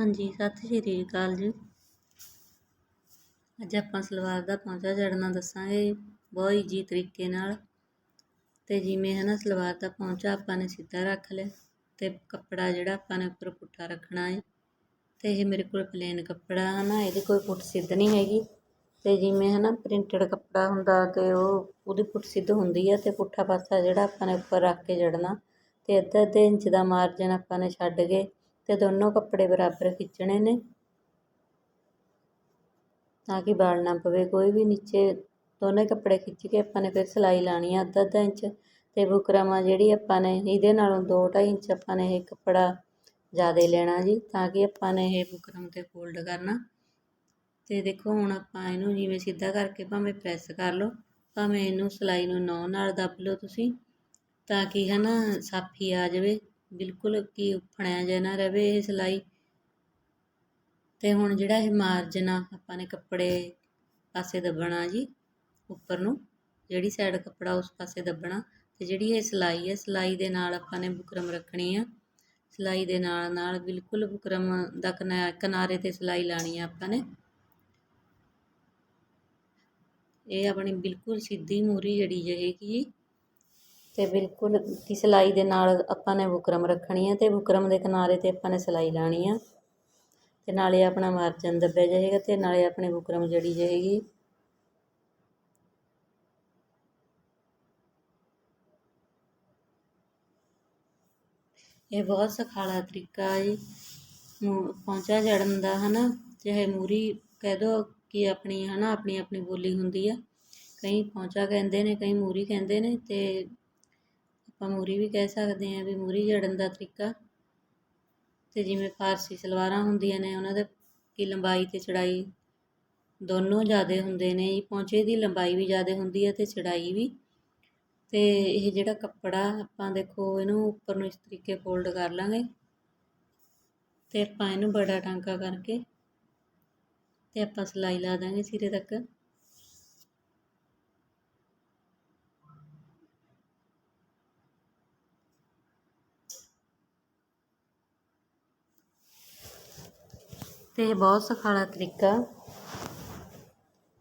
ਹਾਂਜੀ, ਸਤਿ ਸ਼੍ਰੀ ਅਕਾਲ ਜੀ। ਅੱਜ ਆਪਾਂ ਸਲਵਾਰ ਦਾ ਪੌਂਚਾ ਜੜਨਾ ਦੱਸਾਂਗੇ ਬਹੁਤ ਈਜੀ ਤਰੀਕੇ ਨਾਲ। ਤੇ ਜਿਵੇਂ ਹੈ ਨਾ ਸਲਵਾਰ ਦਾ ਪੌਂਚਾ ਆਪਾਂ ਨੇ ਸਿੱਧਾ ਰੱਖ ਲਿਆ ਤੇ ਕੱਪੜਾ ਜਿਹੜਾ ਆਪਾਂ ਨੇ ਉੱਪਰ ਪੁੱਠਾ ਰੱਖਣਾ ਹੈ ਤੇ ਇਹ ਮੇਰੇ ਕੋਲ ਪਲੇਨ ਕੱਪੜਾ ਹੈ ਨਾ ਇਹਦੀ ਕੋਈ ਪੁੱਠ ਸਿੱਧ ਨਹੀਂ ਹੈਗੀ। ਤੇ ਜਿਵੇਂ ਹੈ ਨਾ ਪ੍ਰਿੰਟਡ ਕੱਪੜਾ ਹੁੰਦਾ ਤੇ ਉਹ ਉਹਦੀ ਪੁੱਠ ਸਿੱਧ ਹੁੰਦੀ ਹੈ ਤੇ ਪੁੱਠਾ ਪਾਸਾ ਜਿਹੜਾ ਆਪਾਂ ਨੇ ਉੱਪਰ ਰੱਖ ਕੇ ਜੜਨਾ ਤੇ ਅੱਧਾ ਅੱਧੇ ਇੰਚ ਦਾ ਮਾਰਜਨ ਆਪਾਂ ਨੇ ਛੱਡ ਕੇ ਤੇ ਦੋਨੋਂ ਕੱਪੜੇ ਬਰਾਬਰ ਖਿੱਚਣੇ ਨੇ। ਤਾਂ ਕਿ ਵਾਲ ਨਾ ਪਵੇ, ਕੋਈ ਵੀ ਨੀਚੇ ਦੋਨੇ ਕੱਪੜੇ ਖਿੱਚ ਕੇ ਆਪਾਂ ਨੇ ਫਿਰ ਸਿਲਾਈ ਲਾਣੀ ਆ ਅੱਧਾ ਅੱਧਾ ਇੰਚ। ਤੇ ਬੁਕਰਮ ਆ ਜਿਹੜੀ ਆਪਾਂ ਨੇ, ਇਹਦੇ ਨਾਲੋਂ 2.5 ਇੰਚ ਆਪਾਂ ਨੇ ਇਹ ਕੱਪੜਾ ਜ਼ਿਆਦਾ ਲੈਣਾ ਜੀ, ਤਾਂ ਕਿ ਆਪਾਂ ਨੇ ਇਹ ਬੁਕਰਮ ਤੇ ਫੋਲਡ ਕਰਨਾ। ਤੇ ਦੇਖੋ, ਹੁਣ ਆਪਾਂ ਇਹਨੂੰ ਜਿਵੇਂ ਸਿੱਧਾ ਕਰਕੇ ਭਾਵੇਂ ਪ੍ਰੈਸ ਕਰ ਲਓ, ਭਾਵੇਂ ਇਹਨੂੰ ਸਿਲਾਈ ਨੂੰ ਨੌ ਨਾਲ ਦੱਬ ਲਓ ਤੁਸੀਂ, ਤਾਂ ਕਿ ਹੈ ਨਾ ਸਾਫੀ ਆ ਜਾਵੇ। ਬਿਲਕੁਲ ਕੀ ਫਣਿਆ ਜਿਹਾ ਨਾ ਰਵੇ ਇਹ ਸਿਲਾਈ। ਤੇ ਹੁਣ ਜਿਹੜਾ ਇਹ ਮਾਰਜਨ ਆ, ਆਪਾਂ ਨੇ ਕੱਪੜੇ ਪਾਸੇ ਦੱਬਣਾ ਜੀ ਉੱਪਰ ਨੂੰ, ਜਿਹੜੀ ਸਾਈਡ ਕੱਪੜਾ ਉਸ ਪਾਸੇ ਦੱਬਣਾ। ਤੇ ਜਿਹੜੀ ਇਹ ਸਿਲਾਈ ਹੈ ਸਿਲਾਈ ਦੇ ਨਾਲ ਆਪਾਂ ਨੇ ਬੁਕਰਮ ਰੱਖਣੀ ਆ। ਸਿਲਾਈ ਦੇ ਨਾਲ ਨਾਲ ਬਿਲਕੁਲ ਬੁਕਰਮ ਦਾ ਕਿਨਾਰੇ ਤੇ ਸਿਲਾਈ ਲਾਣੀ ਆ ਆਪਾਂ ਨੇ। ਇਹ ਆਪਣੀ ਬਿਲਕੁਲ ਸਿੱਧੀ ਮੂਰੀ ਜਿਹੜੀ ਹੈਗੀ ਤੇ ਬਿਲਕੁਲ ਕੀ ਸਿਲਾਈ ਦੇ ਨਾਲ ਆਪਾਂ ਨੇ ਬੁਕਰਮ ਰੱਖਣੀ ਹੈ ਤੇ ਬੁਕਰਮ ਦੇ ਕਿਨਾਰੇ ਤੇ ਆਪਾਂ ਨੇ ਸਿਲਾਈ ਲਾਣੀ ਆ। ਤੇ ਨਾਲੇ ਆਪਣਾ ਮਾਰਜਨ ਦੱਬਿਆ ਜਾਏਗਾ ਤੇ ਨਾਲੇ ਆਪਣੀ ਬੁਕਰਮ ਜੜੀ ਜਾਏਗੀ। ਇਹ ਬਹੁਤ ਸਖਾਲਾ ਤਰੀਕਾ ਹੈ ਜੀ। ਪੌਂਚਾ ਜੜਨ ਦਾ, ਹਨਾ? ਚਾਹੇ ਮੂਰੀ ਕਹਿ ਦੋ ਕਿ ਆਪਣੀ, ਹਨਾ? ਆਪਣੀ ਆਪਣੀ ਬੋਲੀ ਹੁੰਦੀ ਆ। ਕਈ ਪੌਂਚਾ ਕਹਿੰਦੇ ਨੇ, ਕਈ ਮੂਰੀ ਕਹਿੰਦੇ ਨੇ ਤੇ ਆਪਾਂ ਮੂਰੀ ਵੀ ਕਹਿ ਸਕਦੇ ਹਾਂ ਵੀ ਮੂਰੀ ਜੜਨ ਦਾ ਤਰੀਕਾ। ਤੇ ਜਿਵੇਂ ਫਾਰਸੀ ਸਲਵਾਰਾਂ ਹੁੰਦੀਆਂ ਨੇ, ਉਹਨਾਂ ਦੇ ਕੀ ਲੰਬਾਈ ਤੇ ਚੜਾਈ ਦੋਨੋਂ ਜ਼ਿਆਦਾ ਹੁੰਦੇ ਨੇ। ਜੀ ਪੌਂਚੇ ਦੀ ਲੰਬਾਈ ਵੀ ਜ਼ਿਆਦਾ ਹੁੰਦੀ ਹੈ ਤੇ ਚੜਾਈ ਵੀ। ਤੇ ਇਹ ਜਿਹੜਾ ਕੱਪੜਾ ਆਪਾਂ ਦੇਖੋ, ਇਹਨੂੰ ਉੱਪਰ ਨੂੰ ਇਸ ਤਰੀਕੇ ਫੋਲਡ ਕਰ ਲਾਂਗੇ। ਤੇ ਆਪਾਂ ਇਹਨੂੰ ਬੜਾ ਟਾਂਕਾ ਕਰਕੇ ਤੇ ਆਪਾਂ ਸਿਲਾਈ ਲਾ ਦਾਂਗੇ ਸਿਰੇ ਤੱਕ। ਤੇ ਇਹ ਬਹੁਤ ਸਖਾਲਾ ਤਰੀਕਾ।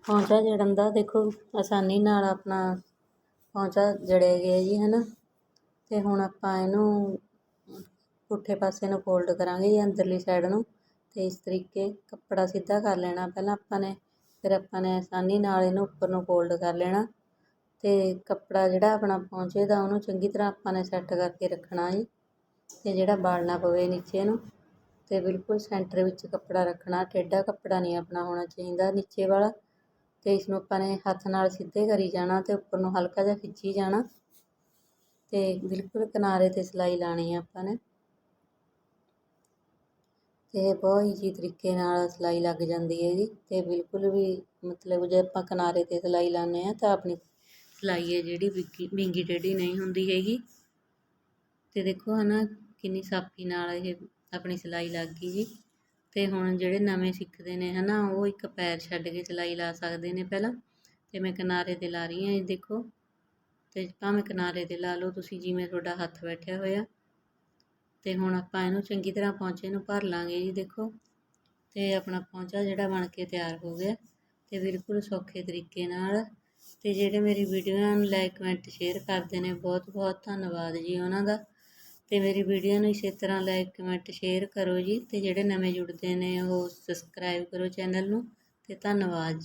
ਪੌਂਚਾ ਜੜਨ ਦਾ ਦੇਖੋ, ਆਸਾਨੀ ਨਾਲ ਆਪਣਾ ਪੌਂਚਾ ਜੜਿਆ ਗਿਆ ਜੀ ਹੈ ਨਾ ਤੇ ਹੁਣ ਆਪਾਂ ਇਹਨੂੰ ਪੁੱਠੇ ਪਾਸੇ ਨੂੰ ਫੋਲਡ ਕਰਾਂਗੇ ਜੀ ਅੰਦਰਲੀ ਸਾਈਡ ਨੂੰ। ਤੇ ਇਸ ਤਰੀਕੇ ਕੱਪੜਾ ਸਿੱਧਾ ਕਰ ਲੈਣਾ ਪਹਿਲਾਂ ਆਪਾਂ ਨੇ, ਫਿਰ ਆਪਾਂ ਨੇ ਆਸਾਨੀ ਨਾਲ ਇਹਨੂੰ ਉੱਪਰ ਨੂੰ ਫੋਲਡ ਕਰ ਲੈਣਾ। ਤੇ ਕੱਪੜਾ ਜਿਹੜਾ ਆਪਣਾ ਪੌਂਚੇ ਦਾ, ਉਹਨੂੰ ਚੰਗੀ ਤਰ੍ਹਾਂ ਆਪਾਂ ਨੇ ਸੈੱਟ ਕਰਕੇ ਰੱਖਣਾ ਜੀ। ਤੇ ਜਿਹੜਾ ਬਾਲਣਾ ਪਵੇ ਨੀਚੇ ਨੂੰ। ਅਤੇ ਬਿਲਕੁਲ ਸੈਂਟਰ ਵਿੱਚ ਕੱਪੜਾ ਰੱਖਣਾ, ਟੇਢਾ ਕੱਪੜਾ ਨਹੀਂ ਆਪਣਾ ਹੋਣਾ ਚਾਹੀਦਾ, ਨੀਚੇ ਵਾਲਾ। ਅਤੇ ਇਸਨੂੰ ਆਪਾਂ ਨੇ ਹੱਥ ਨਾਲ ਸਿੱਧੇ ਕਰੀ ਜਾਣਾ ਅਤੇ ਉੱਪਰ ਨੂੰ ਹਲਕਾ ਜਿਹਾ ਖਿੱਚੀ ਜਾਣਾ। ਅਤੇ ਬਿਲਕੁਲ ਕਿਨਾਰੇ ਤੇ ਸਿਲਾਈ ਲਾਣੀ ਆ ਆਪਾਂ ਨੇ। ਤੇ ਬਹੁਤ ਈਜੀ ਤਰੀਕੇ ਨਾਲ ਸਿਲਾਈ ਲੱਗ ਜਾਂਦੀ ਹੈ ਜੀ। ਤੇ ਬਿਲਕੁਲ ਵੀ ਮਤਲਬ ਜੇ ਆਪਾਂ ਕਿਨਾਰੇ ਤੇ ਸਿਲਾਈ ਲਾਉਂਦੇ ਹਾਂ ਤਾਂ ਆਪਣੀ ਸਿਲਾਈ ਹੈ ਜਿਹੜੀ ਵਿੰਗੀ ਟੇਢੀ ਨਹੀਂ ਹੁੰਦੀ ਹੈਗੀ। ਅਤੇ ਦੇਖੋ ਹੈ ਨਾ ਕਿੰਨੀ ਸਾਫੀ ਨਾਲ ਇਹ ਆਪਣੀ ਸਿਲਾਈ ਲੱਗ ਗਈ ਜੀ। ਤੇ ਹੁਣ ਜਿਹੜੇ ਨਵੇਂ ਸਿੱਖਦੇ ਨੇ ਹਨਾ, ਉਹ ਇੱਕ ਪੈਰ ਛੱਡ ਕੇ ਸਿਲਾਈ ਲਾ ਸਕਦੇ ਨੇ ਪਹਿਲਾਂ। ਤੇ ਮੈਂ ਕਿਨਾਰੇ ਤੇ ਲਾ ਰਹੀ ਹਾਂ ਇਹ ਦੇਖੋ। ਤੇ ਭਾਵੇਂ ਕਿਨਾਰੇ ਤੇ ਲਾ ਲਓ, ਤੁਸੀਂ ਜਿਵੇਂ ਤੁਹਾਡਾ ਹੱਥ ਬੈਠਿਆ ਹੋਇਆ। ਤੇ ਹੁਣ ਆਪਾਂ ਇਹਨੂੰ ਚੰਗੀ ਤਰ੍ਹਾਂ ਪੌਂਚੇ ਨੂੰ ਭਰ ਲਾਂਗੇ ਜੀ, ਦੇਖੋ। ਤੇ ਆਪਣਾ ਪੌਂਚਾ ਜਿਹੜਾ ਬਣ ਕੇ ਤਿਆਰ ਹੋ ਗਿਆ। ਤੇ ਬਿਲਕੁਲ ਸੌਖੇ ਤਰੀਕੇ ਨਾਲ। ਤੇ ਜਿਹੜੇ ਮੇਰੀ ਵੀਡੀਓ ਨੂੰ ਲਾਈਕ, ਕਮੈਂਟ, ਸ਼ੇਅਰ ਕਰਦੇ ਨੇ ਬਹੁਤ ਬਹੁਤ ਧੰਨਵਾਦ ਜੀ ਉਹਨਾਂ ਦਾ। ਅਤੇ ਮੇਰੀ ਵੀਡੀਓ ਨੂੰ ਇਸੇ ਤਰ੍ਹਾਂ ਲਾਈਕ ਕਮੈਂਟ ਸ਼ੇਅਰ ਕਰੋ ਜੀ ਅਤੇ ਜਿਹੜੇ ਨਵੇਂ ਜੁੜਦੇ ਨੇ ਉਹ ਸਬਸਕ੍ਰਾਈਬ ਕਰੋ ਚੈਨਲ ਨੂੰ ਅਤੇ ਧੰਨਵਾਦ ਜੀ।